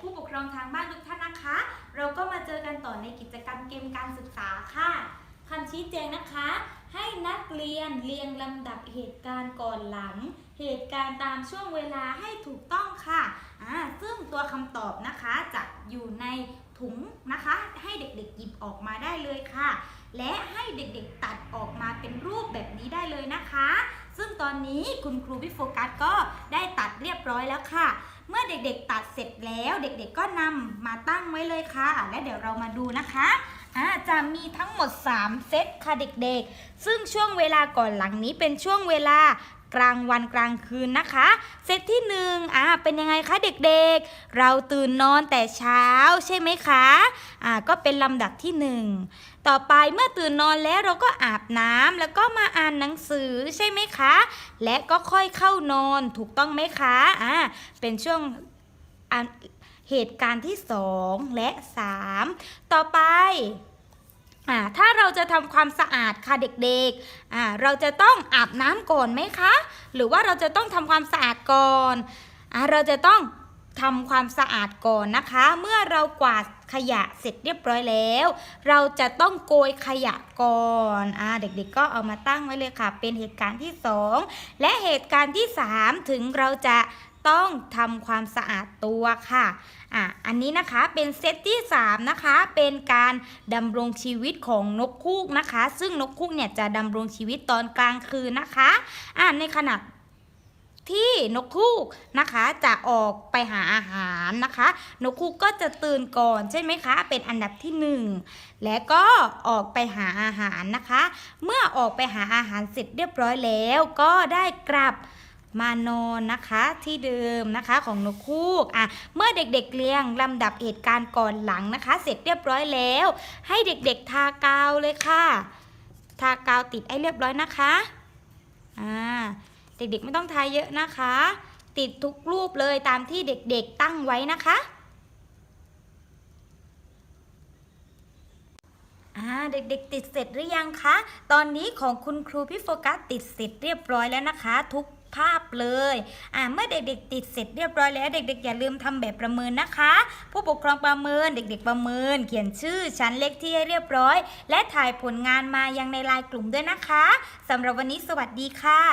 ผู้ปกครองทางบ้านทุกท่านนะคะ เราก็มาเจอกันต่อในกิจกรรมเกมการศึกษาค่ะคำชี้แจงนะคะ ให้นักเรียนเรียงลำดับเหตุการณ์ก่อนหลัง เหตุการณ์ตามช่วงเวลาให้ถูกต้องค่ะอ่าซึ่งตัวคำตอบนะคะจะอยู่ในถุงนะคะ ให้เด็กๆหยิบออกมาได้เลยค่ะ และให้เด็กๆตัดออกมาเป็นรูปแบบนี้ได้เลยนะคะ ซึ่งตอนนี้คุณครูพี่โฟกัสก็ได้ตัดเรียบร้อยแล้วค่ะ เมื่อเด็กๆตัดเสร็จแล้วเด็กๆก็นำมาตั้งไว้เลยค่ะ และเดี๋ยวเรามาดูนะคะอาจะมีทั้งหมด 3 เซตค่ะเด็กๆ ซึ่งช่วงเวลาก่อนหลังนี้เป็นช่วงเวลา กลางวันกลางคืนนะคะ เซตที่1นึ่งอ่าเป็นยังไงคะเด็กๆ เราตื่นนอนแต่เช้าใช่ไหมคะอ่าก็เป็นลำดับที่หนึ่งต่อไปเมื่อตื่นนอนแล้วเราก็อาบน้ำแล้วก็มาอ่านหนังสือใช่ไหมคะ และก็ค่อยเข้านอนถูกต้องไหมคะอ่าเป็นช่วงเหตุการณ์ที่ 2 และ 3 ต่อไปอ่าถ้าเราจะทำความสะอาดค่ะเด็กๆอ่าเราจะต้องอาบน้ำก่อนไหมคะ หรือว่าเราจะต้องทำความสะอาดก่อนอเราจะต้องทำความสะอาดก่อนนะคะ เมื่อเรากวาดขยะเสร็จเรียบร้อยแล้ว เราจะต้องโกยขยะก่อนอ่าเด็กๆก็เอามาตั้งไว้เลยค่ะ เป็นเหตุการณ์ที่ 2 และเหตุการณ์ที่ 3 ถึงเราจะ ต้องทำความสะอาดตัวค่ะอะ อันนี้นะคะเป็นเซตที่ 3 นะคะ เป็นการดำรงชีวิตของนกคูกนะคะ ซึ่งนกคูกเนี่ยจะดำรงชีวิตตอนกลางคืนนะคะอ่าในขณะที่นกคูกนะคะจะออกไปหาอาหารนะคะ นกคูกก็จะตื่นก่อนใช่ไหมคะ เป็นอันดับที่หนึ่งและก็ออกไปหาอาหารนะคะ เมื่อออกไปหาอาหารเสร็จเรียบร้อยแล้ว ก็ได้กลับ มานอนนะคะที่เดิมนะคะของนกคูกอะเมื่อเด็กๆเรียงลำดับเหตุการณ์ก่อนหลังนะคะ เสร็จเรียบร้อยแล้ว ให้เด็กๆทากาวเลยค่ะ ทากาวติดให้เรียบร้อยนะคะอ่าเด็กๆไม่ต้องทายเยอะนะคะ ติดทุกรูปเลยตามที่เด็กๆตั้งไว้นะคะอ่าเด็กๆติดเสร็จหรือยังคะ ตอนนี้ของคุณครูพี่โฟกัสติดเสร็จเรียบร้อยแล้วนะคะ ทุก ภาพเลยอ่าเมื่อเด็กๆ ติดเสร็จเรียบร้อยแล้ว เด็กๆ อย่าลืมทำแบบประเมินนะคะ ผู้ปกครองประเมินเด็ก ๆ ประเมิน เขียนชื่อชั้นเลขที่ให้เรียบร้อย และถ่ายผลงานมายังในไลน์กลุ่มด้วยนะคะสำหรับวันนี้สวัสดีค่ะ